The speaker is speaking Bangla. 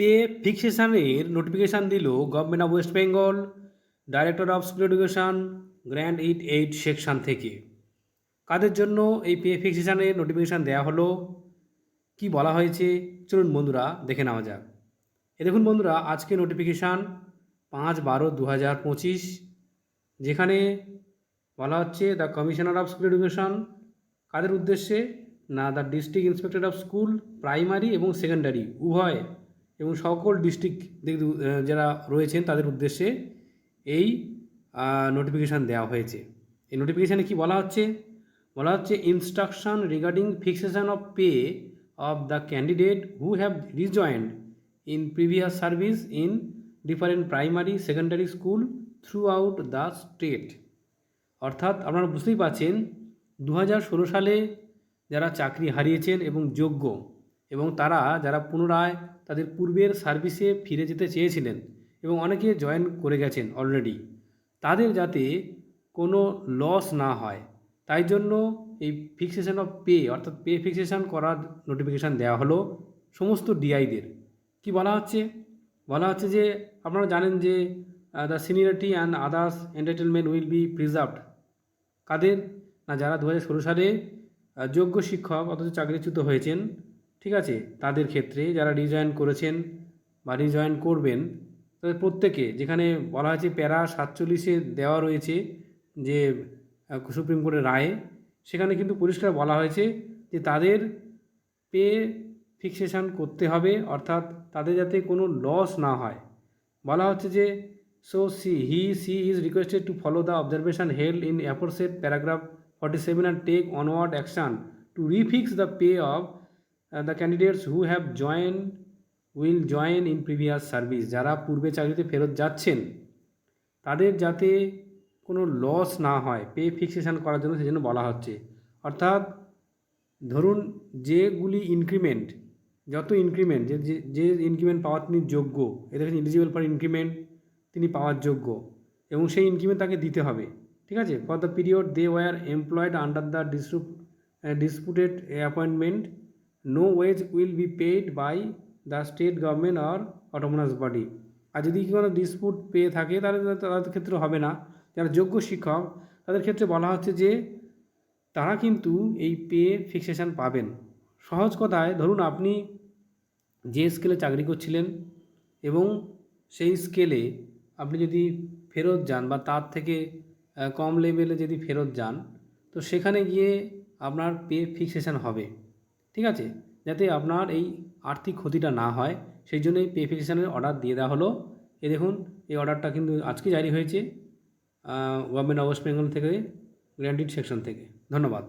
পে ফিক্সেশনের নোটিফিকেশান দিল government of West Bengal director of school education grand eight eight section থেকে। কাদের জন্য এই পে ফিক্সেশনের নোটিফিকেশান দেওয়া হলো? কি বলা হয়েছে? চলুন বন্ধুরা দেখে নেওয়া যাক। এ দেখুন বন্ধুরা, আজকে নোটিফিকেশান পাঁচ বারো দু হাজার পঁচিশ, যেখানে বলা হচ্ছে the commissioner of school education কাদের উদ্দেশ্যে? না the district inspector of school primary এবং সেকেন্ডারি উভয় এবং সকল ডিস্ট্রিক্ট যারা রয়েছেন তাদের উদ্দেশ্যে এই নোটিফিকেশান দেওয়া হয়েছে। এই নোটিফিকেশানে কি বলা হচ্ছে? বলা হচ্ছে instruction regarding fixation of pay of the candidate who have rejoined in previous service in different primary secondary school throughout the state অর্থাৎ আপনারা বুঝতেই পারছেন দু সালে যারা চাকরি হারিয়েছেন এবং যোগ্য এবং তারা যারা পুনরায় তাদের পূর্বের সার্ভিসে ফিরে যেতে চেয়েছিলেন এবং অনেকে জয়েন করে গেছেন অলরেডি, তাদের যাতে কোনো লস না হয়। তাই জন্য এই ফিক্সেশন অফ পে, অর্থাৎ পে ফিক্সেশন করার নোটিফিকেশান দেওয়া হলো সমস্ত ডিআইদের। কি বলা হচ্ছে? বলা হচ্ছে যে আপনারা জানেন যে the seniority and others entertainment will be preserved কাদের? না যারা দু হাজার ষোলো সালে যোগ্য শিক্ষক অথচ চাকরিচ্যুত হয়েছেন ঠিক আছে? তাদের ক্ষেত্রে যারা রিজয়েন করেছেন বা রিজয়েন করবেন, তাদের প্রত্যেকে, যেখানে বলা হয়েছে প্যারা সাতচল্লিশে দেওয়া রয়েছে যে সুপ্রিম কোর্টের রায়ে, সেখানে কিন্তু পরিষ্কার বলা হয়েছে যে তাদের পে ফিক্সেশন করতে হবে, অর্থাৎ তাদের যাতে কোনো লস না হয়। বলা হচ্ছে যে so she he she is requested to follow the observation held in aforesaid paragraph forty seven and take onward action to refix the pay of the candidates who have join will join in previous service যারা পূর্বে চাকরিতে ফেরত যাচ্ছেন, তাদের যাতে কোনো লস না হয় পে ফিক্সেশন করার জন্য সেজন্য বলা হচ্ছে। অর্থাৎ ধরুন যেগুলি ইনক্রিমেন্ট যত ইনক্রিমেন্ট যে, যে- ইনক্রিমেন্ট পাওয়ার তিনি যোগ্য এ দেখেন এলিজিবল ফর ইনক্রিমেন্ট তিনি পাওয়ার যোগ্য, এবং সেই ইনক্রিমেন্ট তাকে দিতে হবে, ঠিক আছে? For the period they were employed under the dispute disputed appointment no wage will be paid by the state government or autonomous body আর যদি কোনো ডিসপুট পেয়ে থাকে, তাহলে তাদের ক্ষেত্রে হবে না। যারা যোগ্য শিক্ষক, তাদের ক্ষেত্রে বলা হচ্ছে যে, তারা কিন্তু এই পে ফিক্সেশন পাবেন। সহজ কথায়, ধরুন আপনি যে স্কেলে চাকরি করছিলেন এবং সেই স্কেলে আপনি যদি ফেরত যান বা তার থেকে কম লেভেলে যদি ফেরত যান, তো সেখানে গিয়ে আপনার পে ফিক্সেশন হবে। ঠিক আছে? যাতে আপনার এই আর্থিক ক্ষতিটা না হয়, সেই জন্য এই পে অর্ডার দিয়ে দেওয়া হলো। এ দেখুন, এই অর্ডারটা কিন্তু আজকে জারি হয়েছে গভর্নমেন্ট অফ ওয়েস্ট বেঙ্গল থেকে গ্র্যান্ডিড সেকশন থেকে। ধন্যবাদ।